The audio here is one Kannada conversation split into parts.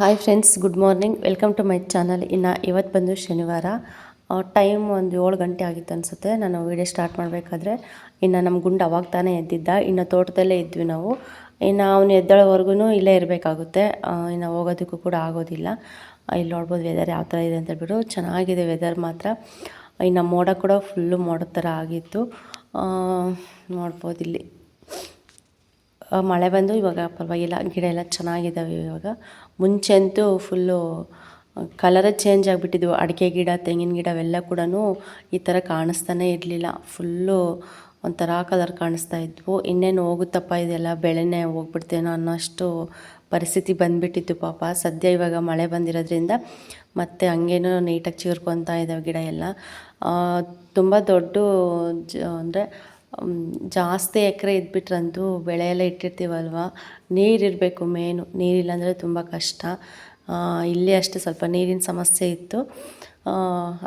Hi friends good morning welcome to my channel ಇನ್ನು ಇವತ್ತು ಬಂದು ಶನಿವಾರ. ಟೈಮ್ ಒಂದು ಏಳು ಗಂಟೆ ಆಗಿತ್ತು ಅನಿಸುತ್ತೆ. ನಾನು ವೀಡಿಯೋ ಸ್ಟಾರ್ಟ್ ಮಾಡಬೇಕಾದ್ರೆ ಇನ್ನು ನಮ್ಮ ಗುಂಡು ಅವಾಗ ತಾನೇ ಎದ್ದಿದ್ದ. ಇನ್ನು ತೋಟದಲ್ಲೇ ಇದ್ವಿ ನಾವು. ಇನ್ನು ಅವನು ಎದ್ದೇಳೋವರೆಗೂ ಇಲ್ಲೇ ಇರಬೇಕಾಗುತ್ತೆ. ಇನ್ನು ಹೋಗೋದಕ್ಕೂ ಕೂಡ ಆಗೋದಿಲ್ಲ. ಇಲ್ಲಿ ನೋಡ್ಬೋದು ವೆದರ್ ಯಾವ ಥರ ಇದೆ ಅಂತ ಹೇಳ್ಬಿಟ್ಟು ಚೆನ್ನಾಗಿದೆ ವೆದರ್ ಮಾತ್ರ. ಇನ್ನು ಮೋಡ ಕೂಡ ಫುಲ್ಲು ಮೋಡದ ಥರ ಆಗಿತ್ತು. ನೋಡ್ಬೋದು ಇಲ್ಲಿ. ಮಳೆ ಬಂದು ಇವಾಗ ಪರವಾಗಿಲ್ಲ, ಗಿಡ ಎಲ್ಲ ಚೆನ್ನಾಗಿದ್ದಾವೆ ಇವಾಗ. ಮುಂಚೆ ಅಂತೂ ಫುಲ್ಲು ಕಲರೇ ಚೇಂಜ್ ಆಗಿಬಿಟ್ಟಿದ್ವು. ಅಡಿಕೆ ಗಿಡ, ತೆಂಗಿನ ಗಿಡ ಅವೆಲ್ಲ ಕೂಡ ಈ ಥರ ಕಾಣಿಸ್ತಾನೇ ಇರಲಿಲ್ಲ. ಫುಲ್ಲು ಒಂಥರ ಕಲರ್ ಕಾಣಿಸ್ತಾ ಇದ್ವು. ಇನ್ನೇನು ಹೋಗುತ್ತಪ್ಪ ಇದೆಲ್ಲ? ಬೆಳೆನೇ ಹೋಗ್ಬಿಡ್ತೇನೋ ಅನ್ನೋಷ್ಟು ಪರಿಸ್ಥಿತಿ ಬಂದುಬಿಟ್ಟಿತ್ತು ಪಾಪ. ಸದ್ಯ ಇವಾಗ ಮಳೆ ಬಂದಿರೋದ್ರಿಂದ ಮತ್ತು ಹಂಗೇನೋ ನೀಟಾಗಿ ಚಿಗುರ್ಕೊತಾ ಇದ್ದಾವೆ ಗಿಡ ಎಲ್ಲ. ತುಂಬ ದೊಡ್ಡ ಅಂದರೆ ಜಾಸ್ತಿ ಎಕರೆ ಇದ್ಬಿಟ್ರಂತೂ ಬೆಳೆ ಎಲ್ಲ ಇಟ್ಟಿರ್ತೀವಲ್ವ ನೀರಿರಬೇಕು ಮೇನು ನೀರಿಲ್ಲಾಂದರೆ ತುಂಬ ಕಷ್ಟ. ಇಲ್ಲಿ ಅಷ್ಟೇ ಸ್ವಲ್ಪ ನೀರಿನ ಸಮಸ್ಯೆ ಇತ್ತು.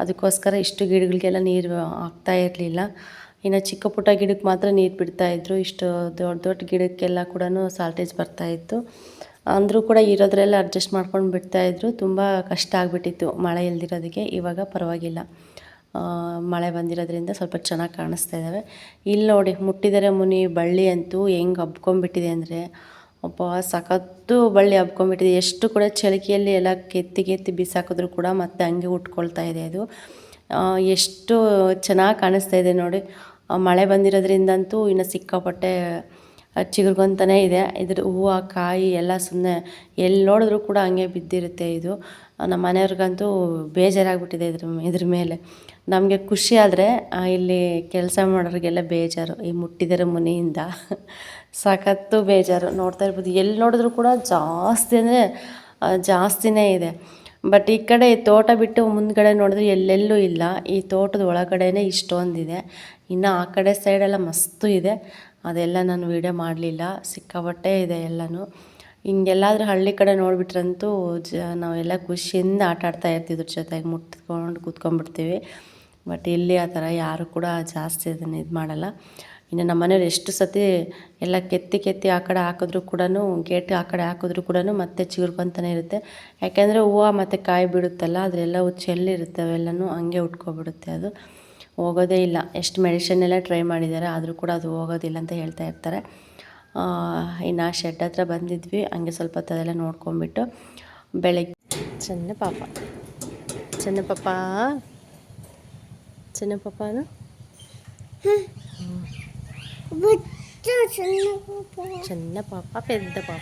ಅದಕ್ಕೋಸ್ಕರ ಇಷ್ಟು ಗಿಡಗಳಿಗೆಲ್ಲ ನೀರು ಆಗ್ತಾ ಇರಲಿಲ್ಲ. ಇನ್ನು ಚಿಕ್ಕ ಪುಟ್ಟ ಗಿಡಕ್ಕೆ ಮಾತ್ರ ನೀರು ಬಿಡ್ತಾಯಿದ್ರು ಇಷ್ಟು ದೊಡ್ಡ ದೊಡ್ಡ ಗಿಡಕ್ಕೆಲ್ಲ ಕೂಡ ಸಾಲ್ಟೇಜ್ ಬರ್ತಾಯಿತ್ತು ಅಂದರೂ ಕೂಡ ಇರೋದ್ರೆಲ್ಲ ಅಡ್ಜಸ್ಟ್ ಮಾಡ್ಕೊಂಡು ಬಿಡ್ತಾಯಿದ್ರು ತುಂಬ ಕಷ್ಟ ಆಗಿಬಿಟ್ಟಿತ್ತು ಮಳೆ ಇಲ್ದಿರೋದಕ್ಕೆ. ಇವಾಗ ಪರವಾಗಿಲ್ಲ. ಮಳೆ ಬಂದಿರೋದ್ರಿಂದ ಸ್ವಲ್ಪ ಚೆನ್ನಾಗಿ ಕಾಣಿಸ್ತಾ ಇದ್ದಾವೆ ಇಲ್ಲಿ ನೋಡಿ, ಮುಟ್ಟಿದರೆ ಮುನಿ ಬಳ್ಳಿ ಅಂತೂ ಹೆಂಗೆ ಹಬ್ಕೊಂಬಿಟ್ಟಿದೆ ಅಂದರೆ, ಒಬ್ಬ ಸಖತ್ತು ಬಳ್ಳಿ ಹಬ್ಕೊಂಬಿಟ್ಟಿದೆ ಎಷ್ಟು ಕೂಡ ಚಳಿಕೆಯಲ್ಲಿ ಎಲ್ಲ ಕೆತ್ತಿ ಕೆತ್ತಿ ಬಿಸಾಕಿದ್ರು ಕೂಡ ಮತ್ತೆ ಹಂಗೆ ಉಟ್ಕೊಳ್ತಾ ಇದೆ ಅದು. ಎಷ್ಟು ಚೆನ್ನಾಗಿ ಕಾಣಿಸ್ತಾ ಇದೆ ನೋಡಿ. ಮಳೆ ಬಂದಿರೋದ್ರಿಂದಂತೂ ಇನ್ನು ಸಿಕ್ಕಾಪಟ್ಟೆ ಚಿಗುರ್ಕೊಂತಾನೆ ಇದೆ. ಇದ್ರ ಹೂವು, ಕಾಯಿ ಎಲ್ಲ ಸುಮ್ಮನೆ ಎಲ್ಲಿ ನೋಡಿದ್ರು ಕೂಡ ಹಂಗೆ ಬಿದ್ದಿರುತ್ತೆ ಇದು. ನಮ್ಮ ಮನೆಯವ್ರಿಗಂತೂ ಬೇಜಾರಾಗ್ಬಿಟ್ಟಿದೆ ಇದ್ರ ಇದ್ರ ಮೇಲೆ. ನಮಗೆ ಖುಷಿ ಆದರೆ ಇಲ್ಲಿ ಕೆಲಸ ಮಾಡೋರಿಗೆಲ್ಲ ಬೇಜಾರು. ಈ ಮುಟ್ಟಿದರ ಮುನಿಯಿಂದ. ಸಖತ್ತು ಬೇಜಾರು. ನೋಡ್ತಾ ಇರ್ಬೋದು. ಎಲ್ಲಿ ನೋಡಿದ್ರು ಕೂಡ ಜಾಸ್ತಿ ಅಂದರೆ ಜಾಸ್ತಿನೇ ಇದೆ. ಬಟ್ ಈ ಕಡೆ ತೋಟ ಬಿಟ್ಟು ಮುಂದ್ಗಡೆ ನೋಡಿದ್ರೆ ಎಲ್ಲೆಲ್ಲೂ ಇಲ್ಲ. ಈ ತೋಟದ ಒಳಗಡೆನೇ ಇಷ್ಟೊಂದಿದೆ. ಇನ್ನು ಆ ಕಡೆ ಸೈಡೆಲ್ಲ ಮಸ್ತು ಇದೆ. ಅದೆಲ್ಲ ನಾನು ವೀಡಿಯೋ ಮಾಡಲಿಲ್ಲ, ಸಿಕ್ಕಾಪಟ್ಟೆ ಇದೆ ಎಲ್ಲನೂ. ಹಿಂಗೆಲ್ಲಾದರೂ ಹಳ್ಳಿ ಕಡೆ ನೋಡಿಬಿಟ್ರಂತೂ ಜ, ನಾವೆಲ್ಲ ಖುಷಿಯಿಂದ ಆಟ ಆಡ್ತಾ ಇರ್ತಿದ್ರ ಜೊತೆಗೆ ಮುಟ್ಕೊಂಡು ಕೂತ್ಕೊಂಡ್ಬಿಡ್ತೀವಿ. ಬಟ್ ಇಲ್ಲಿ ಆ ಥರ ಯಾರು ಕೂಡ ಜಾಸ್ತಿ ಅದನ್ನು ಇದು ಮಾಡಲ್ಲ. ಇನ್ನು ನಮ್ಮ ಮನೆಯವ್ರು ಎಷ್ಟು ಸತಿ ಎಲ್ಲ ಕೆತ್ತಿ ಕೆತ್ತಿ ಆ ಕಡೆ ಹಾಕಿದ್ರೂ ಕೂಡ ಗೇಟ್ ಆ ಕಡೆ ಹಾಕಿದ್ರೂ ಕೂಡ ಮತ್ತೆ ಚಿಗುರ್ಕೊಂತಾನೆ ಇರುತ್ತೆ. ಯಾಕೆಂದರೆ ಹೂವು ಮತ್ತು ಕಾಯಿ ಬಿಡುತ್ತಲ್ಲ, ಅದರೆಲ್ಲ ಚೆಲ್ಲಿರುತ್ತೆ ಅವೆಲ್ಲನೂ ಹಂಗೆ ಉಟ್ಕೊಬಿಡುತ್ತೆ ಅದು. ಹೋಗೋದೇ ಇಲ್ಲ. ಎಷ್ಟು ಮೆಡಿಷನ್ನೆಲ್ಲ ಟ್ರೈ ಮಾಡಿದ್ದಾರೆ, ಆದರೂ ಕೂಡ ಅದು ಹೋಗೋದಿಲ್ಲ ಅಂತ ಹೇಳ್ತಾ ಇರ್ತಾರೆ. ಇನ್ನು ಶೆಡ್ ಹತ್ರ ಬಂದಿದ್ವಿ, ಹಂಗೆ ಸ್ವಲ್ಪ ಅದೆಲ್ಲ ನೋಡ್ಕೊಂಬಿಟ್ಟು ಬೆಳಗ್ಗೆ ಚೆನ್ನ ಪಾಪ. ಚೆನ್ನ ಪಾಪ. ಚೆನ್ನ ಪಾಪನ? ಚೆನ್ನ ಪಾಪ, ಪೆದ್ದ ಪಾಪ.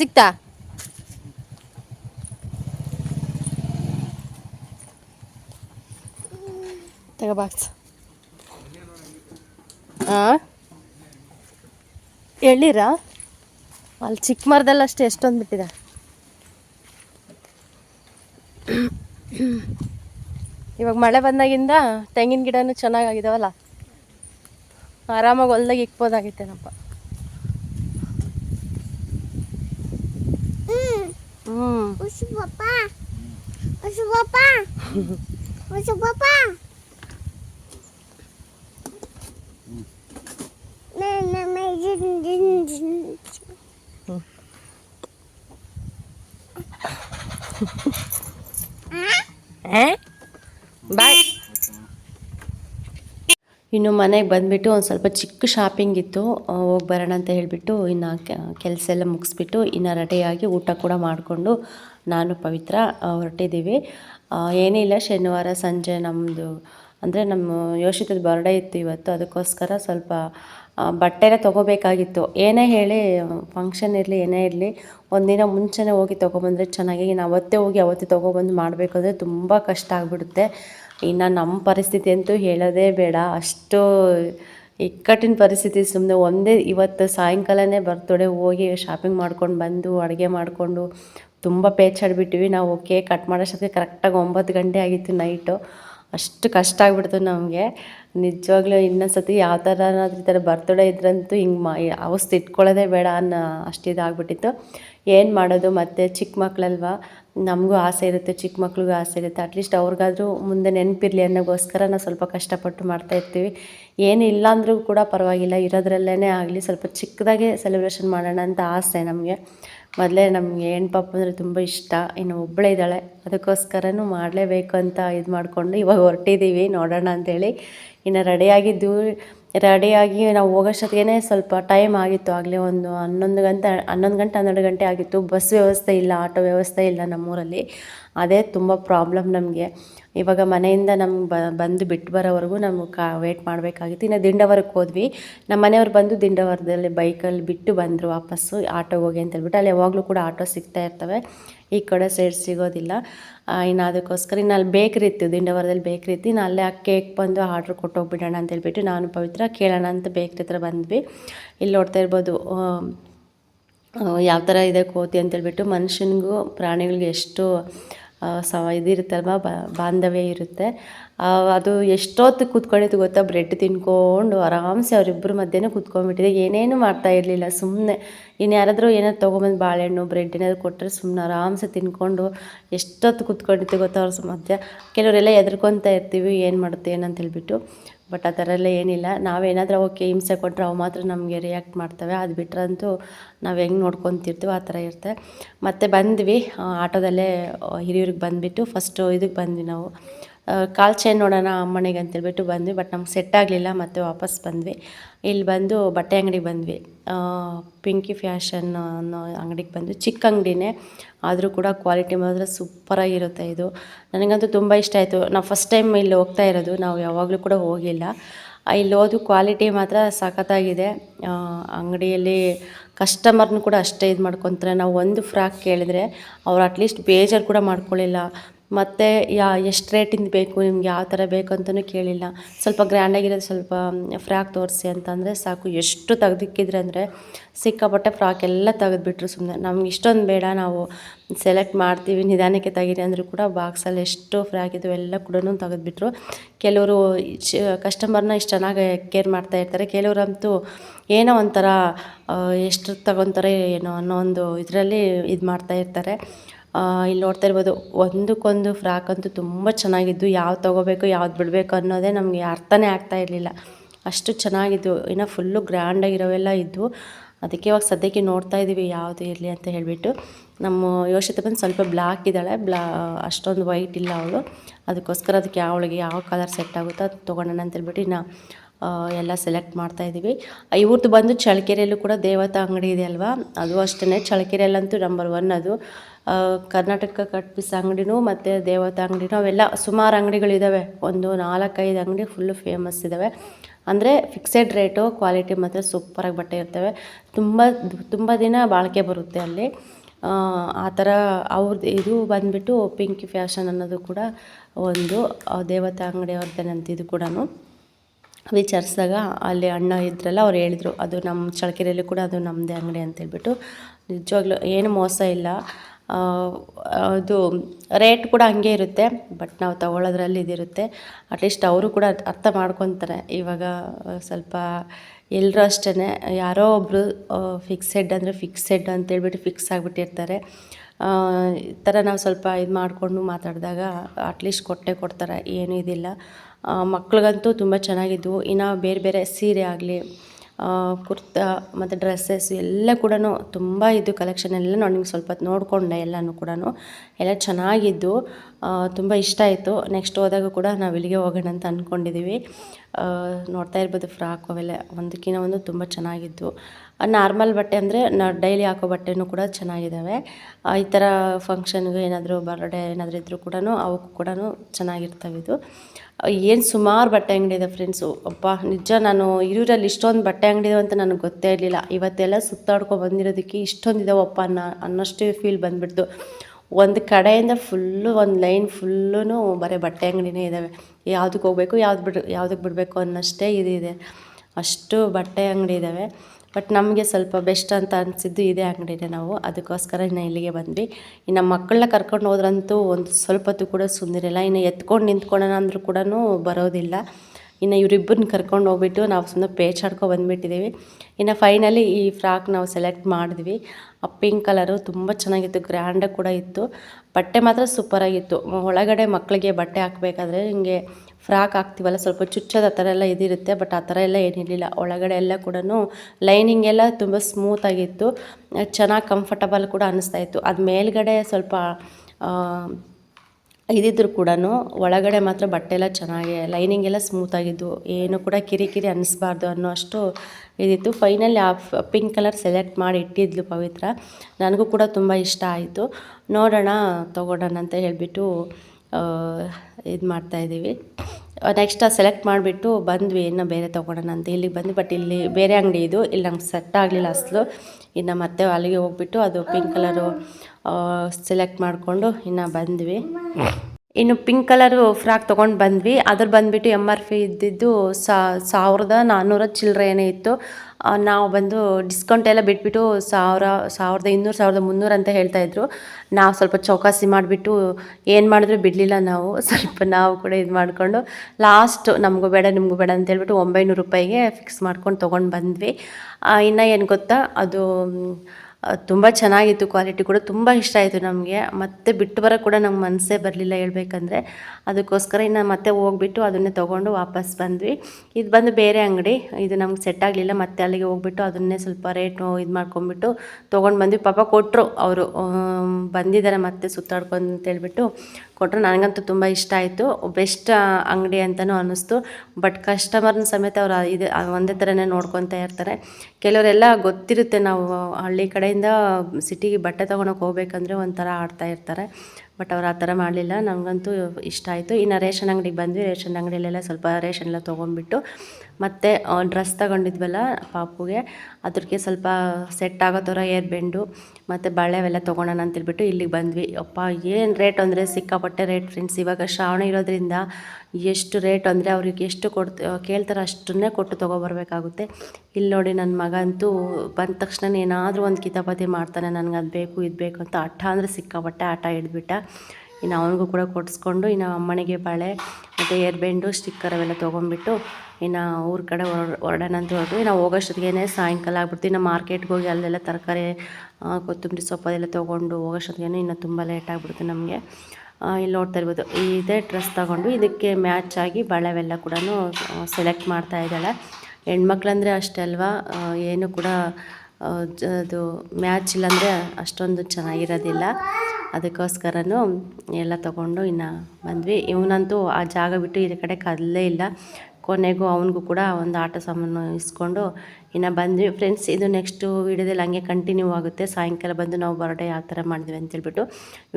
ಸಿಕ್ತಾ ತಗೋ ಎಳ್ಳೀರಾ? ಅಲ್ಲಿ ಚಿಕ್ಕ ಮರದಲ್ಲಿ ಅಷ್ಟೇ, ಎಷ್ಟೊಂದು ಬಿಟ್ಟಿದೆ. ಇವಾಗ ಮಳೆ ಬಂದಾಗಿಂದ ತೆಂಗಿನ ಗಿಡನೂ ಚೆನ್ನಾಗಾಗಿದಾವಲ್ಲ ಆರಾಮಾಗಿ ಹೊಲ್ದಾಗ ಇಕ್ಬೋದಾಗಿತ್ತೇನಪ್ಪ Posso papá? Posso papá? Posso papá? Hein? Bye. ಇನ್ನು ಮನೆಗೆ ಬಂದುಬಿಟ್ಟು ಒಂದು ಸ್ವಲ್ಪ ಚಿಕ್ಕ ಶಾಪಿಂಗ್ ಇತ್ತು. ಹೋಗಿ ಬರೋಣ ಅಂತ ಹೇಳಿಬಿಟ್ಟು ಇನ್ನು ಕೆಲಸ ಎಲ್ಲ ಮುಗಿಸ್ಬಿಟ್ಟು ಇನ್ನು ರೆಡಿಯಾಗಿ ಊಟ ಕೂಡ ಮಾಡಿಕೊಂಡು ನಾನು ಪವಿತ್ರ ಹೊರಟಿದ್ದೀವಿ. ಏನೇ ಇಲ್ಲ, ಶನಿವಾರ ಸಂಜೆ ನಮ್ಮದು ಅಂದರೆ ನಮ್ಮ ಯೋಷಿತದ ಬರ್ಡೇ ಇತ್ತು ಇವತ್ತು. ಅದಕ್ಕೋಸ್ಕರ ಸ್ವಲ್ಪ ಬಟ್ಟೆನ ತೊಗೋಬೇಕಾಗಿತ್ತು. ಏನೇ ಹೇಳಿ ಫಂಕ್ಷನ್ ಇರಲಿ, ಏನೇ ಇರಲಿ ಒಂದಿನ ಮುಂಚೆನೇ ಹೋಗಿ ತೊಗೊಬಂದರೆ ಚೆನ್ನಾಗಿ, ಇನ್ನು ಅವತ್ತೇ ಹೋಗಿ ಅವತ್ತೇ ತೊಗೊಬಂದು ಮಾಡಬೇಕು ತುಂಬ ಕಷ್ಟ ಆಗಿಬಿಡುತ್ತೆ. ಇನ್ನು ನಮ್ಮ ಪರಿಸ್ಥಿತಿ ಅಂತೂ ಹೇಳೋದೇ ಬೇಡ. ಅಷ್ಟು ಇಕ್ಕಟ್ಟಿನ ಪರಿಸ್ಥಿತಿ ಸುಮ್ಮನೆ ಒಂದೇ ಇವತ್ತು ಸಾಯಂಕಾಲನೇ ಬರ್ತಡೆ ಹೋಗಿ ಶಾಪಿಂಗ್ ಮಾಡ್ಕೊಂಡು ಬಂದು, ಅಡುಗೆ ಮಾಡಿಕೊಂಡು ತುಂಬ ಪೇಚಾಡ್ಬಿಟ್ಟಿವಿ. ನಾವು ಕೇಕ್ ಕಟ್ ಮಾಡೋಷ್ಟೊತ್ತಿಗೆ ಕರೆಕ್ಟಾಗಿ ಒಂಬತ್ತು ಗಂಟೆ ಆಗಿತ್ತು ನೈಟು ಅಷ್ಟು ಕಷ್ಟ ಆಗಿಬಿಡ್ತು ನಮಗೆ. ನಿಜವಾಗ್ಲೂ ಇನ್ನೊಂದು ಸತಿ ಯಾವ ಥರ ಈ ಥರ ಬರ್ತಡೇ ಇದ್ರಂತೂ ಹಿಂಗೆ ಮಾ, ಅವಸ್ಥೆ ಇಟ್ಕೊಳ್ಳೋದೇ ಬೇಡ ಅನ್ನೋ ಅಷ್ಟು ಇದಾಗ್ಬಿಟ್ಟಿತ್ತು. ಏನು ಮಾಡೋದು ಮತ್ತು ಚಿಕ್ಕ ಮಕ್ಕಳಲ್ವ ನಮಗೂ ಆಸೆ ಇರುತ್ತೆ ಚಿಕ್ಕ ಮಕ್ಳಿಗೂ ಆಸೆ ಇರುತ್ತೆ. ಅಟ್ಲೀಸ್ಟ್ ಅವ್ರಿಗಾದರೂ ಮುಂದೆ ನೆನಪಿರಲಿ ಅನ್ನೋಗೋಸ್ಕರ ನಾವು ಸ್ವಲ್ಪ ಕಷ್ಟಪಟ್ಟು ಮಾಡ್ತಾ ಇರ್ತೀವಿ. ಏನು ಇಲ್ಲ ಅಂದರೂ ಕೂಡ ಪರವಾಗಿಲ್ಲ ಇರೋದ್ರಲ್ಲೇ ಆಗಲಿ. ಸ್ವಲ್ಪ ಚಿಕ್ಕದಾಗೆ ಸೆಲೆಬ್ರೇಷನ್ ಮಾಡೋಣ ಅಂತ ಆಸೆ ನಮಗೆ. ಮೊದಲೇ ನಮಗೆ ಹೆಣ್ಪಾಪ ಅಂದರೆ ತುಂಬ ಇಷ್ಟ. ಇನ್ನು ಒಬ್ಬಳೇ ಇದ್ದಾಳೆ, ಅದಕ್ಕೋಸ್ಕರನೂ ಮಾಡಲೇಬೇಕು ಅಂತ ಇದು ಮಾಡಿಕೊಂಡು ಇವಾಗ ಹೊರಟಿದ್ದೀವಿ ನೋಡೋಣ ಅಂತೇಳಿ. ಇನ್ನು ರೆಡಿಯಾಗಿದ್ದು ರೆಡಿಯಾಗಿ ನಾವು ಹೋಗೋಷ್ಟೊತ್ತಿಗೆ ಸ್ವಲ್ಪ ಟೈಮ್ ಆಗಿತ್ತು, ಆಗಲೇ ಒಂದು ಹನ್ನೊಂದು ಗಂಟೆ ಹನ್ನೊಂದು ಗಂಟೆ, ಹನ್ನೆರಡು ಗಂಟೆ ಆಗಿತ್ತು. ಬಸ್ ವ್ಯವಸ್ಥೆ ಇಲ್ಲ, ಆಟೋ ವ್ಯವಸ್ಥೆ ಇಲ್ಲ ನಮ್ಮೂರಲ್ಲಿ. ಅದೇ ತುಂಬ ಪ್ರಾಬ್ಲಮ್ ನಮಗೆ. ಇವಾಗ ಮನೆಯಿಂದ ನಮ್ಗೆ ಬ, ಬಂದು ಬಿಟ್ಟು ಬರೋವರೆಗೂ ನಮ್ಗೆ ಕಾ ವೇಟ್ ಮಾಡಬೇಕಾಗಿತ್ತು. ಇನ್ನು ದಿಂಡವರಕ್ಕೆ ಹೋದ್ವಿ. ನಮ್ಮ ಮನೆಯವ್ರು ಬಂದು ದಿಂಡವರದಲ್ಲಿ ಬೈಕಲ್ಲಿ ಬಿಟ್ಟು ಬಂದರು ವಾಪಸ್ಸು, ಆಟೋಗೆ ಹೋಗಿ ಅಂತ ಹೇಳ್ಬಿಟ್ಟು. ಅಲ್ಲಿ ಯಾವಾಗಲೂ ಕೂಡ ಆಟೋ ಸಿಗ್ತಾ ಇರ್ತವೆ. ಈ ಕಡೆ ಸೈಡ್ ಸಿಗೋದಿಲ್ಲ. ಇನ್ನು ಅದಕ್ಕೋಸ್ಕರ ಇನ್ನು ಅಲ್ಲಿ ಬೇಕ್ರಿ ಇತ್ತು, ದಿಂಡವರದಲ್ಲಿ ಬೇಕ್ರಿ ಇತ್ತು. ಇನ್ನು ಅಲ್ಲೇ ಆ ಕೇಕ್ ಬಂದು ಆರ್ಡ್ರ್ ಕೊಟ್ಟೋಗ್ಬಿಡೋಣ ಅಂತ ಹೇಳ್ಬಿಟ್ಟು ನಾನು ಪವಿತ್ರ ಕೇಳೋಣ ಅಂತ ಬೇಕ್ರಿ ಹತ್ರ ಬಂದ್ವಿ. ಇಲ್ಲಿ ನೋಡ್ತಾ ಇರ್ಬೋದು ಯಾವ ಥರ ಇದೆ ಕೋತಿ ಅಂತೇಳ್ಬಿಟ್ಟು ಮನುಷ್ಯನಿಗೂ ಪ್ರಾಣಿಗಳಿಗೆ ಎಷ್ಟು ಸವ ಇದಿರುತ್ತಲ್ವ ಬಾಂಧವ್ಯ ಇರುತ್ತೆ. ಅದು ಎಷ್ಟೊತ್ತು ಕೂತ್ಕೊಂಡಿತ್ತು ಗೊತ್ತಾ? ಬ್ರೆಡ್ ತಿನ್ಕೊಂಡು ಆರಾಮ್ಸೆ ಅವರಿಬ್ಬರ ಮಧ್ಯೆನೇ ಕೂತ್ಕೊಂಡ್ಬಿಟ್ಟಿದೆ. ಏನೇನು ಮಾಡ್ತಾ ಇರಲಿಲ್ಲ ಸುಮ್ಮನೆ ಇನ್ನು ಯಾರಾದರೂ ಏನಾದ್ರು ತೊಗೊಂಬಂದು ಬಾಳೆಹಣ್ಣು, ಬ್ರೆಡ್ ಏನಾದ್ರು ಕೊಟ್ಟರೆ ಸುಮ್ಮನೆ ಆರಾಮ್ಸೆ ತಿನ್ಕೊಂಡು ಎಷ್ಟೊತ್ತು ಕೂತ್ಕೊಂಡಿತ್ತು ಗೊತ್ತಾ? ಅವ್ರ ಮಧ್ಯ. ಕೆಲವರೆಲ್ಲ ಎದ್ರಕೊತಾ ಇರ್ತೀವಿ, ಏನು ಮಾಡುತ್ತೆ ಏನಂತ ಹೇಳ್ಬಿಟ್ಟು ಬಟ್ ಆ ಥರ ಎಲ್ಲ ಏನಿಲ್ಲ ನಾವೇನಾದರೂ ಅವಕ್ಕೆ ಹಿಂಸೆ ಕೊಟ್ಟರೆ ಅವು ಮಾತ್ರ ನಮಗೆ ರಿಯಾಕ್ಟ್ ಮಾಡ್ತವೆ. ಅದು ಬಿಟ್ರಂತೂ ನಾವು ಹೆಂಗೆ ನೋಡ್ಕೊತಿರ್ತೀವೋ ಆ ಥರ ಇರುತ್ತೆ. ಮತ್ತು ಬಂದ್ವಿ ಆಟೋದಲ್ಲೇ ಹಿರಿಯೂರಿಗೆ ಬಂದುಬಿಟ್ಟು ಫಸ್ಟು ಇದಕ್ಕೆ ಬಂದ್ವಿ ನಾವು. ಕಾಲ್ ಚೈನ್ ನೋಡೋಣ ಅಮ್ಮನಿಗೆ ಅಂತೇಳ್ಬಿಟ್ಟು ಬಂದ್ವಿ, ಬಟ್ ನಮ್ಗೆ ಸೆಟ್ ಆಗಲಿಲ್ಲ ಮತ್ತೆ ವಾಪಸ್ ಬಂದ್ವಿ. ಇಲ್ಲಿ ಬಂದು ಬಟ್ಟೆ ಅಂಗಡಿಗೆ ಬಂದ್ವಿ. ಪಿಂಕಿ ಫ್ಯಾಷನ್ ಅನ್ನೋ ಅಂಗಡಿಗೆ ಬಂದ್ವಿ. ಚಿಕ್ಕ ಅಂಗಡಿನೇ, ಆದರೂ ಕೂಡ ಕ್ವಾಲಿಟಿ ಮಾತ್ರ ಸೂಪರಾಗಿರುತ್ತೆ ಇದು. ನನಗಂತೂ ತುಂಬ ಇಷ್ಟ ಆಯಿತು. ನಾವು ಫಸ್ಟ್ ಟೈಮ್ ಇಲ್ಲಿ ಹೋಗ್ತಾ ಇರೋದು, ನಾವು ಯಾವಾಗಲೂ ಕೂಡ ಹೋಗಿಲ್ಲ. ಇಲ್ಲಿ ಹೋದು ಕ್ವಾಲಿಟಿ ಮಾತ್ರ ಸಖತ್ತಾಗಿದೆ. ಅಂಗಡಿಯಲ್ಲಿ ಕಸ್ಟಮರ್ನು ಕೂಡ ಅಷ್ಟೇ ಇದು ಮಾಡ್ಕೊತಾರೆ. ನಾವು ಒಂದು ಫ್ರಾಕ್ ಕೇಳಿದ್ರೆ ಅವ್ರು ಅಟ್ಲೀಸ್ಟ್ ಬೇಜಾರು ಕೂಡ ಮಾಡ್ಕೊಳ್ಳಿಲ್ಲ ಮತ್ತು ಯಾ, ಎಷ್ಟು ರೇಟಿಂದ ಬೇಕು, ನಿಮ್ಗೆ ಯಾವ ಥರ ಬೇಕು ಅಂತಲೂ ಕೇಳಿಲ್ಲ. ಸ್ವಲ್ಪ ಗ್ರ್ಯಾಂಡಾಗಿರೋದು ಸ್ವಲ್ಪ ಫ್ರಾಕ್ ತೋರಿಸಿ ಅಂತಂದರೆ ಸಾಕು. ಎಷ್ಟು ತೆಗ್ದಿಕ್ಕಿದ್ರೆ ಅಂದರೆ ಸಿಕ್ಕಾಪಟ್ಟೆ ಫ್ರಾಕ್ ಎಲ್ಲ ತೆಗೆದ್ಬಿಟ್ರು ಸುಮ್ಮನೆ ನಮ್ಗೆ ಇಷ್ಟೊಂದು ಬೇಡ, ನಾವು ಸೆಲೆಕ್ಟ್ ಮಾಡ್ತೀವಿ, ನಿಧಾನಕ್ಕೆ ತೆಗೀರಿ ಅಂದರೂ ಕೂಡ ಬಾಕ್ಸಲ್ಲಿ ಎಷ್ಟು ಫ್ರಾಕ್ ಇದ್ದವು ಎಲ್ಲ ಕೂಡ ತೆಗೆದುಬಿಟ್ರು. ಕೆಲವರು ಕಸ್ಟಮರ್ನ ಇಷ್ಟು ಚೆನ್ನಾಗಿ ಕೇರ್ ಮಾಡ್ತಾ ಇರ್ತಾರೆ. ಕೆಲವರಂತೂ ಏನೋ ಒಂಥರ ಎಷ್ಟು ತಗೊತಾರೆ ಏನೋ ಅನ್ನೋ ಒಂದು ಇದರಲ್ಲಿ ಇದು ಮಾಡ್ತಾ ಇರ್ತಾರೆ. ಇಲ್ಲಿ ನೋಡ್ತಾ ಇರ್ಬೋದು, ಒಂದಕ್ಕೊಂದು ಫ್ರಾಕ್ ಅಂತೂ ತುಂಬ ಚೆನ್ನಾಗಿದ್ದು, ಯಾವ್ದು ತೊಗೋಬೇಕು, ಯಾವ್ದು ಬಿಡಬೇಕು ಅನ್ನೋದೇ ನಮಗೆ ಅರ್ಥನೇ ಆಗ್ತಾ ಇರಲಿಲ್ಲ. ಅಷ್ಟು ಚೆನ್ನಾಗಿದ್ದು, ಇನ್ನು ಫುಲ್ಲು ಗ್ರ್ಯಾಂಡಾಗಿರೋವೆಲ್ಲ ಇದ್ದು, ಅದಕ್ಕೆ ಇವಾಗ ಸದ್ಯಕ್ಕೆ ನೋಡ್ತಾ ಇದ್ದೀವಿ ಯಾವುದು ಇರಲಿ ಅಂತ ಹೇಳಿಬಿಟ್ಟು. ನಮ್ಮ ಯೋಶಿತ ಬಂದು ಸ್ವಲ್ಪ ಬ್ಲ್ಯಾಕ್ ಇದ್ದಾಳೆ, ಬ್ಲಾ, ಅಷ್ಟೊಂದು ವೈಟ್ ಇಲ್ಲ ಅವಳು. ಅದಕ್ಕೋಸ್ಕರ ಅದಕ್ಕೆ ಅವಳಿಗೆ ಯಾವ ಕಲರ್ ಸೆಟ್ ಆಗುತ್ತೋ ಅದು ತೊಗೊಳೋಣ ಅಂತೇಳ್ಬಿಟ್ಟು ಇನ್ನು ಎಲ್ಲ ಸೆಲೆಕ್ಟ್ ಮಾಡ್ತಾ ಇದ್ದೀವಿ ಇವ್ರದ್ದು ಬಂದು ಚಳ್ಳಕೆರೆಯಲ್ಲೂ ಕೂಡ ದೇವತಾ ಅಂಗಡಿ ಇದೆ ಅಲ್ವಾ? ಅದು ಅಷ್ಟೇ ಚಳ್ಳಕೆರೆಯಲ್ಲಂತೂ ನಂಬರ್ ಒನ್ ಅದು. ಕರ್ನಾಟಕ ಕಟ್ ಪೀಸ್ ಅಂಗಡಿನೂ ಮತ್ತು ದೇವತಾ ಅಂಗಡಿನೂ ಅವೆಲ್ಲ ಸುಮಾರು ಅಂಗಡಿಗಳಿದ್ದಾವೆ ಒಂದು ನಾಲ್ಕೈದು ಅಂಗಡಿ ಫುಲ್ಲು ಫೇಮಸ್ ಇದ್ದಾವೆ ಅಂದರೆ ಫಿಕ್ಸೆಡ್ ರೇಟು ಕ್ವಾಲಿಟಿ ಮಾತ್ರ ಸೂಪರಾಗಿ ಬಟ್ಟೆ ಇರ್ತವೆ. ತುಂಬ ತುಂಬ ದಿನ ಬಾಳಿಕೆ ಬರುತ್ತೆ ಅಲ್ಲಿ. ಆ, ಥರ ಅವ್ರದ್ದು ಇದು ಬಂದುಬಿಟ್ಟು ಪಿಂಕಿ ಫ್ಯಾಷನ್ ಅನ್ನೋದು ಕೂಡ ಒಂದು ದೇವತಾ ಅಂಗಡಿ ಅವ್ರದ್ದೇನಂತ ಇದು ಕೂಡ ವಿಚಾರಿಸಿದಾಗ ಅಲ್ಲಿ ಅಣ್ಣ ಇದ್ರಲ್ಲ, ಅವ್ರು ಹೇಳಿದ್ರು, ಅದು ನಮ್ಮ ಚಳ್ಳಕೆರೆಯಲ್ಲಿ ಕೂಡ ಅದು ನಮ್ಮದೇ ಅಂಗಡಿ ಅಂತೇಳ್ಬಿಟ್ಟು ನಿಜವಾಗ್ಲೂ ಏನು ಮೋಸ ಇಲ್ಲ. ಅದು ರೇಟ್ ಕೂಡ ಹಂಗೆ ಇರುತ್ತೆ, ಬಟ್ ನಾವು ತಗೊಳ್ಳೋದ್ರಲ್ಲಿ ಇದಿರುತ್ತೆ. ಅಟ್ಲೀಸ್ಟ್ ಅವರು ಕೂಡ ಅರ್ಥ ಮಾಡ್ಕೊತಾರೆ. ಇವಾಗ ಸ್ವಲ್ಪ ಎಲ್ಲರೂ ಅಷ್ಟೇ ಯಾರೋ ಒಬ್ಬರು ಫಿಕ್ಸೆಡ್ ಅಂದರೆ ಫಿಕ್ಸೆಡ್ ಅಂತೇಳ್ಬಿಟ್ಟು ಫಿಕ್ಸ್ ಆಗಿಬಿಟ್ಟಿರ್ತಾರೆ. ಈ ಥರ ನಾವು ಸ್ವಲ್ಪ ಇದು ಮಾಡಿಕೊಂಡು ಮಾತಾಡಿದಾಗ ಅಟ್ಲೀಸ್ಟ್ ಕೊಟ್ಟೆ ಕೊಡ್ತಾರೆ. ಏನೂ ಇದಿಲ್ಲ. ಮಕ್ಳಿಗಂತೂ ತುಂಬ ಚೆನ್ನಾಗಿದ್ವು. ಇನ್ನು ಬೇರೆ ಬೇರೆ ಸೀರೆ ಆಗಲಿ ಕುರ್ತಾ, ಮತ್ತು ಡ್ರೆಸ್ಸಸ್ ಎಲ್ಲ ಕೂಡ ತುಂಬ ಇದ್ದು ಕಲೆಕ್ಷನ್ ಎಲ್ಲ ನನಗೆ ಸ್ವಲ್ಪ ನೋಡಿಕೊಂಡೆ ಎಲ್ಲನೂ ಕೂಡ ಎಲ್ಲ ಚೆನ್ನಾಗಿದ್ದು ತುಂಬ ಇಷ್ಟ ಆಯಿತು. ನೆಕ್ಸ್ಟ್ ಹೋದಾಗ ಕೂಡ ನಾವು ಇಲ್ಲಿಗೆ ಹೋಗೋಣ ಅಂತ ಅಂದ್ಕೊಂಡಿದ್ದೀವಿ ನೋಡ್ತಾ ಇರ್ಬೋದು ಫ್ರಾಕ್ ಅವೆಲ್ಲ. ಒಂದಕ್ಕಿಂತ ಒಂದು ತುಂಬ ಚೆನ್ನಾಗಿದ್ದು ನಾರ್ಮಲ್ ಬಟ್ಟೆ ಅಂದರೆ ನಾವು ಡೈಲಿ ಹಾಕೋ ಬಟ್ಟೆನೂ ಕೂಡ ಚೆನ್ನಾಗಿದ್ದಾವೆ ಈ ಥರ ಫಂಕ್ಷನ್ಗೆ ಏನಾದರೂ ಬರ್ಡೇ ಏನಾದರೂ ಇದ್ದರೂ ಕೂಡ ಅವಕ್ಕೂ ಕೂಡ ಚೆನ್ನಾಗಿರ್ತವೆ ಇದು. ಏನು ಸುಮಾರು ಬಟ್ಟೆ ಅಂಗಡಿ ಇದೆ ಫ್ರೆಂಡ್ಸು ಅಪ್ಪ ನಿಜ ನಾನು ಹಿರಿಯೂರಲ್ಲಿ ಇಷ್ಟೊಂದು ಬಟ್ಟೆ ಅಂಗಡಿ ಇದೆ ಅಂತ ನನಗೆ ಗೊತ್ತೇ ಇರಲಿಲ್ಲ. ಇವತ್ತೆಲ್ಲ ಸುತ್ತಾಡ್ಕೊ ಬಂದಿರೋದಕ್ಕೆ ಇಷ್ಟೊಂದು ಇದಾವಪ್ಪ ಅನ್ನೋ, ಅನ್ನೋಷ್ಟು ಫೀಲ್ ಬಂದುಬಿಡ್ತು. ಒಂದು ಕಡೆಯಿಂದ ಫುಲ್ಲು ಒಂದು ಲೈನ್ ಫುಲ್ಲೂ ಬರೀ ಬಟ್ಟೆ ಅಂಗಡಿನೇ ಇದ್ದಾವೆ ಯಾವುದಕ್ಕೆ ಹೋಗಬೇಕು, ಯಾವ್ದು ಬಿಡ್ ಯಾವುದಕ್ಕೆ ಬಿಡಬೇಕು ಅನ್ನೋಷ್ಟೇ ಇದಿದೆ ಅಷ್ಟು ಬಟ್ಟೆ ಅಂಗಡಿ ಇದ್ದಾವೆ ಬಟ್ ನಮಗೆ ಸ್ವಲ್ಪ ಬೆಸ್ಟ್ ಅಂತ ಅನಿಸಿದ್ದು ಇದೇ ಅಂಗಡಿನೇ ನಾವು. ಅದಕ್ಕೋಸ್ಕರ ಇನ್ನು ಇಲ್ಲಿಗೆ ಬಂದ್ವಿ. ಇನ್ನು ಮಕ್ಕಳನ್ನ ಕರ್ಕೊಂಡು ಹೋದ್ರಂತೂ ಒಂದು ಸ್ವಲ್ಪ ಹೊತ್ತು ಕೂಡ ಸುಂದಿರಲ್ಲ ಇನ್ನು ಎತ್ಕೊಂಡು ನಿಂತ್ಕೊಳ್ಳೋಣ ಅಂದರೂ ಕೂಡ ಬರೋದಿಲ್ಲ. ಇನ್ನು ಇವರಿಬ್ಬರನ್ನ ಕರ್ಕೊಂಡು ಹೋಗ್ಬಿಟ್ಟು ನಾವು ಸುಮ್ಮನೆ ಪೇಚಾಡ್ಕೊ ಬಂದುಬಿಟ್ಟಿದ್ದೀವಿ. ಇನ್ನು ಫೈನಲಿ ಈ ಫ್ರಾಕ್ ನಾವು ಸೆಲೆಕ್ಟ್ ಮಾಡಿದ್ವಿ. ಆ ಪಿಂಕ್ ಕಲರು ತುಂಬ ಚೆನ್ನಾಗಿತ್ತು. ಗ್ರ್ಯಾಂಡಾಗಿ ಕೂಡ ಇತ್ತು. ಬಟ್ಟೆ ಮಾತ್ರ ಸೂಪರಾಗಿತ್ತು. ಒಳಗಡೆ ಮಕ್ಕಳಿಗೆ ಬಟ್ಟೆ ಹಾಕಬೇಕಾದ್ರೆ ಹಿಂಗೆ ಫ್ರಾಕ್ ಹಾಕ್ತೀವಲ್ಲ, ಸ್ವಲ್ಪ ಚುಚ್ಚದ ಆ ಥರ ಎಲ್ಲ ಇದಿರುತ್ತೆ, ಬಟ್ ಆ ಥರ ಎಲ್ಲ ಏನಿರಲಿಲ್ಲ ಒಳಗಡೆ ಎಲ್ಲ ಕೂಡ ಲೈನಿಂಗ್ ಎಲ್ಲ ತುಂಬ ಸ್ಮೂತಾಗಿತ್ತು ಚೆನ್ನಾಗಿ ಕಂಫರ್ಟಬಲ್ ಕೂಡ ಅನ್ನಿಸ್ತಾ ಇತ್ತು. ಅದು ಮೇಲ್ಗಡೆ ಸ್ವಲ್ಪ ಇದಿದ್ರು ಕೂಡ ಒಳಗಡೆ ಮಾತ್ರ ಬಟ್ಟೆ ಎಲ್ಲ ಚೆನ್ನಾಗಿ, ಲೈನಿಂಗ್ ಎಲ್ಲ ಸ್ಮೂತಾಗಿದ್ದು ಏನು ಕೂಡ ಕಿರಿಕಿರಿ ಅನ್ನಿಸ್ಬಾರ್ದು ಅನ್ನೋ ಅಷ್ಟು ಇದಿತ್ತು. ಫೈನಲಿ ಆ ಪಿಂಕ್ ಕಲರ್ ಸೆಲೆಕ್ಟ್ ಮಾಡಿ ಇಟ್ಟಿದ್ಲು ಪವಿತ್ರ. ನನಗೂ ಕೂಡ ತುಂಬ ಇಷ್ಟ ಆಯಿತು. ನೋಡೋಣ ತೊಗೊಳೋಣ ಅಂತ ಹೇಳಿಬಿಟ್ಟು ಇದು ಮಾಡ್ತಾಯಿದ್ದೀವಿ ನೆಕ್ಸ್ಟ್ ಸೆಲೆಕ್ಟ್ ಮಾಡಿಬಿಟ್ಟು ಬಂದ್ವಿ, ಇನ್ನು ಬೇರೆ ತೊಗೊಳೋಣ ಅಂತ. ಇಲ್ಲಿಗೆ ಬಂದು ಬಟ್ ಇಲ್ಲಿ ಬೇರೆ ಅಂಗಡಿ ಇದು. ಇಲ್ಲಿ ನಮ್ಗೆ ಸೆಟ್ ಆಗಲಿಲ್ಲ ಅಸಲು. ಇನ್ನು ಮತ್ತೆ ಅಲ್ಲಿಗೆ ಹೋಗ್ಬಿಟ್ಟು ಅದು ಪಿಂಕ್ ಕಲರು ಸೆಲೆಕ್ಟ್ ಮಾಡಿಕೊಂಡು ಇನ್ನು ಬಂದ್ವಿ. ಇನ್ನು ಪಿಂಕ್ ಕಲರು ಫ್ರಾಕ್ ತೊಗೊಂಡು ಬಂದ್ವಿ. ಅದ್ರ ಬಂದುಬಿಟ್ಟು ಎಂ ಆರ್ ಪಿ ಇದ್ದಿದ್ದು ಸಾವಿರದ ನಾನ್ನೂರ ಚಿಲ್ಲರೆ ಏನೇ ಇತ್ತು. ನಾವು ಬಂದು ಡಿಸ್ಕೌಂಟ್ ಎಲ್ಲ ಬಿಟ್ಬಿಟ್ಟು ಸಾವಿರ, ಸಾವಿರದ ಇನ್ನೂರು, ಸಾವಿರದ ಮುನ್ನೂರು ಅಂತ ಹೇಳ್ತಾಯಿದ್ರು ನಾವು ಸ್ವಲ್ಪ ಚೌಕಾಸಿ ಮಾಡಿಬಿಟ್ಟು ಏನು ಮಾಡಿದ್ರು ಬಿಡಲಿಲ್ಲ ನಾವು. ಸ್ವಲ್ಪ ನಾವು ಕೂಡ ಇದು ಮಾಡಿಕೊಂಡು ಲಾಸ್ಟ್ ನಮಗೂ ಬೇಡ, ನಿಮಗೂ ಬೇಡ ಅಂತ ಹೇಳ್ಬಿಟ್ಟು ಒಂಬೈನೂರು ರೂಪಾಯಿಗೆ ಫಿಕ್ಸ್ ಮಾಡ್ಕೊಂಡು ತೊಗೊಂಡು ಬಂದ್ವಿ. ಇನ್ನು ಏನು ಗೊತ್ತಾ? ಅದು ತುಂಬ ಚೆನ್ನಾಗಿತ್ತು ಕ್ವಾಲಿಟಿ ಕೂಡ ತುಂಬ ಇಷ್ಟ ಆಯಿತು ನಮಗೆ. ಮತ್ತೆ ಬಿಟ್ಟು ಬರೋಕ್ಕೆ ಕೂಡ ನಮ್ಗೆ ಮನಸ್ಸೇ ಬರಲಿಲ್ಲ ಹೇಳ್ಬೇಕಂದ್ರೆ. ಅದಕ್ಕೋಸ್ಕರ ಇನ್ನು ಮತ್ತೆ ಹೋಗ್ಬಿಟ್ಟು ಅದನ್ನೇ ತೊಗೊಂಡು ವಾಪಸ್ ಬಂದ್ವಿ. ಇದು ಬಂದು ಬೇರೆ ಅಂಗಡಿ, ಇದು ನಮ್ಗೆ ಸೆಟ್ ಆಗಲಿಲ್ಲ, ಮತ್ತೆ ಅಲ್ಲಿಗೆ ಹೋಗ್ಬಿಟ್ಟು ಅದನ್ನೇ ಸ್ವಲ್ಪ ರೇಟ್ ಇದು ಮಾಡ್ಕೊಂಡ್ಬಿಟ್ಟು ತೊಗೊಂಡು ಬಂದ್ವಿ. ಪಾಪ ಕೊಟ್ಟರು ಅವರು ಬಂದಿದ್ದಾರೆ ಮತ್ತೆ ಸುತ್ತಾಡ್ಕೊಂಡು ಅಂತೇಳ್ಬಿಟ್ಟು ಕೊಟ್ಟರು ನನಗಂತೂ ತುಂಬ ಇಷ್ಟ ಆಯಿತು. ಬೆಸ್ಟ್ ಅಂಗಡಿ ಅಂತಲೂ ಅನ್ನಿಸ್ತು. ಬಟ್ ಕಸ್ಟಮರ್ನ ಸಮೇತ ಅವರು ಇದು ಒಂದೇ ಥರನೇ ನೋಡ್ಕೊತಾ ಇರ್ತಾರೆ. ಕೆಲವರೆಲ್ಲ ಗೊತ್ತಿರುತ್ತೆ ನಾವು ಹಳ್ಳಿ ಕಡೆಯಿಂದ ಸಿಟಿಗೆ ಬಟ್ಟೆ ತೊಗೊಳಕ್ಕೆ ಹೋಗ್ಬೇಕಂದ್ರೆ ಒಂಥರ ಆಡ್ತಾ ಇರ್ತಾರೆ. ಬಟ್ ಅವ್ರು ಆ ಥರ ಮಾಡಲಿಲ್ಲ. ನನಗಂತೂ ಇಷ್ಟ ಆಯಿತು. ಇನ್ನು ರೇಷನ್ ಅಂಗಡಿಗೆ ಬಂದ್ವಿ. ರೇಷನ್ ಅಂಗಡಿಯಲ್ಲೆಲ್ಲ ಸ್ವಲ್ಪ ರೇಷನ್ ಎಲ್ಲ ತೊಗೊಂಡ್ಬಿಟ್ಟು ಮತ್ತು ಡ್ರೆಸ್ ತಗೊಂಡಿದ್ವಲ್ಲ ಪಾಪುಗೆ ಅದ್ರಿಗೆ ಸ್ವಲ್ಪ ಸೆಟ್ ಆಗೋ ಥರ ಏರ್ ಬೆಂಡು, ಮತ್ತು ಬಳೆ ಅವೆಲ್ಲ ತೊಗೊಳೋಣ ಅಂತೇಳ್ಬಿಟ್ಟು ಇಲ್ಲಿಗೆ ಬಂದ್ವಿ. ಅಪ್ಪ ಏನು ರೇಟ್ ಅಂದರೆ ಸಿಕ್ಕಾಪಟ್ಟೆ ರೇಟ್ ಫ್ರೆಂಡ್ಸ್ ಇವಾಗ ಶ್ರಾವಣ ಇರೋದ್ರಿಂದ ಎಷ್ಟು ರೇಟ್ ಅಂದರೆ ಅವ್ರಿಗೆ ಎಷ್ಟು ಕೊಡ್ತ, ಕೇಳ್ತಾರೆ ಅಷ್ಟನ್ನೇ ಕೊಟ್ಟು ತೊಗೊಬರ್ಬೇಕಾಗುತ್ತೆ ಇಲ್ಲಿ ನೋಡಿ ನನ್ನ ಮಗ ಅಂತೂ ಬಂದ ತಕ್ಷಣ ಏನಾದರೂ ಒಂದು ಕಿತಾಪತಿ ಮಾಡ್ತಾನೆ. ನನಗೆ ಅದು ಬೇಕು, ಇದು ಬೇಕು ಅಂತ ಹಠ ಅಂದರೆ ಸಿಕ್ಕಾಪಟ್ಟೆ ಆಟ ಹಿಡ್ಬಿಟ್ಟ ಇನ್ನು ಅವನಿಗೂ ಕೂಡ ಕೊಡಿಸ್ಕೊಂಡು ಇನ್ನು ಅಮ್ಮನಿಗೆ ಬಳೆ ಮತ್ತು ಏರ್ಬೆಂಡು ಸ್ಟಿಕ್ಕರ್ ಅವೆಲ್ಲ ತೊಗೊಂಡ್ಬಿಟ್ಟು ಇನ್ನು ಊರ ಕಡೆ ಹೊರ ಹೊರಡೋಣ ಅಂತ ಹೊರಟ್ವಿ ನಾವು ಹೋಗೋಷ್ಟೊತ್ತಿಗೆ ಸಾಯಂಕಾಲ ಆಗ್ಬಿಡ್ತು. ಇನ್ನು ಮಾರ್ಕೆಟ್ಗೆ ಹೋಗಿ ಅಲ್ಲೆಲ್ಲ ತರಕಾರಿ ಕೊತ್ತಂಬರಿ ಸೊಪ್ಪು ಅದೆಲ್ಲ ತೊಗೊಂಡು ಹೋಗೋಷ್ಟೊತ್ತಿಗೆ ಇನ್ನು ತುಂಬ ಲೇಟ್ ಆಗಿಬಿಡ್ತು ನಮಗೆ. ಇಲ್ಲಿ ನೋಡ್ತಾ ಇರ್ಬೋದು. ಇದೇ ಡ್ರೆಸ್ ತಗೊಂಡು ಇದಕ್ಕೆ ಮ್ಯಾಚ್ ಆಗಿ ಬಳೆವೆಲ್ಲ ಕೂಡ ಸೆಲೆಕ್ಟ್ ಮಾಡ್ತಾ ಇದ್ದಾಳೆ. ಹೆಣ್ಮಕ್ಳಂದರೆ ಅಷ್ಟೇ ಅಲ್ವಾ? ಏನು ಕೂಡ ಅದು ಮ್ಯಾಚ್ ಇಲ್ಲಾಂದರೆ ಅಷ್ಟೊಂದು ಚೆನ್ನಾಗಿರೋದಿಲ್ಲ. ಅದಕ್ಕೋಸ್ಕರನೂ ಎಲ್ಲ ತಗೊಂಡು ಇನ್ನು ಬಂದ್ವಿ. ಇವನಂತೂ ಆ ಜಾಗ ಬಿಟ್ಟು ಈ ಕಡೆ ಕದಲೇ ಇಲ್ಲ. ಕೊನೆಗೂ ಅವನಿಗೂ ಕೂಡ ಒಂದು ಆಟ ಸಾಮಾನು ಇಸ್ಕೊಂಡು ಇನ್ನು ಬಂದ್ವಿ. ಫ್ರೆಂಡ್ಸ್ ಇದು ನೆಕ್ಸ್ಟು ವೀಡಿಯೋದಲ್ಲಿ ಹಂಗೆ ಕಂಟಿನ್ಯೂ ಆಗುತ್ತೆ. ಸಾಯಂಕಾಲ ಬಂದು ನಾವು ಬರ್ಡೇ ಯಾವ ಥರ ಮಾಡಿದ್ವಿ ಅಂತೇಳ್ಬಿಟ್ಟು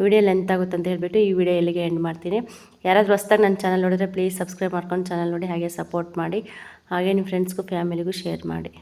ವೀಡಿಯೋ ಲೆಂತ್ ಆಗುತ್ತೆ ಅಂತ ಹೇಳ್ಬಿಟ್ಟು ಈ ವಿಡಿಯೋ ಎಲ್ಲಿಗೆ ಎಂಡ್ ಮಾಡ್ತೀನಿ. ಯಾರಾದರೂ ಹೊಸ್ದಾಗಿ ನನ್ನ ಚಾನಲ್ ನೋಡಿದ್ರೆ ಪ್ಲೀಸ್ ಸಬ್ಸ್ಕ್ರೈಬ್ ಮಾಡ್ಕೊಂಡು ಚಾನಲ್ ನೋಡಿ ಹಾಗೆ ಸಪೋರ್ಟ್ ಮಾಡಿ. ಹಾಗೆ ನಿಮ್ಮ ಫ್ರೆಂಡ್ಸ್ಗೂ ಫ್ಯಾಮಿಲಿಗೂ ಶೇರ್ ಮಾಡಿ.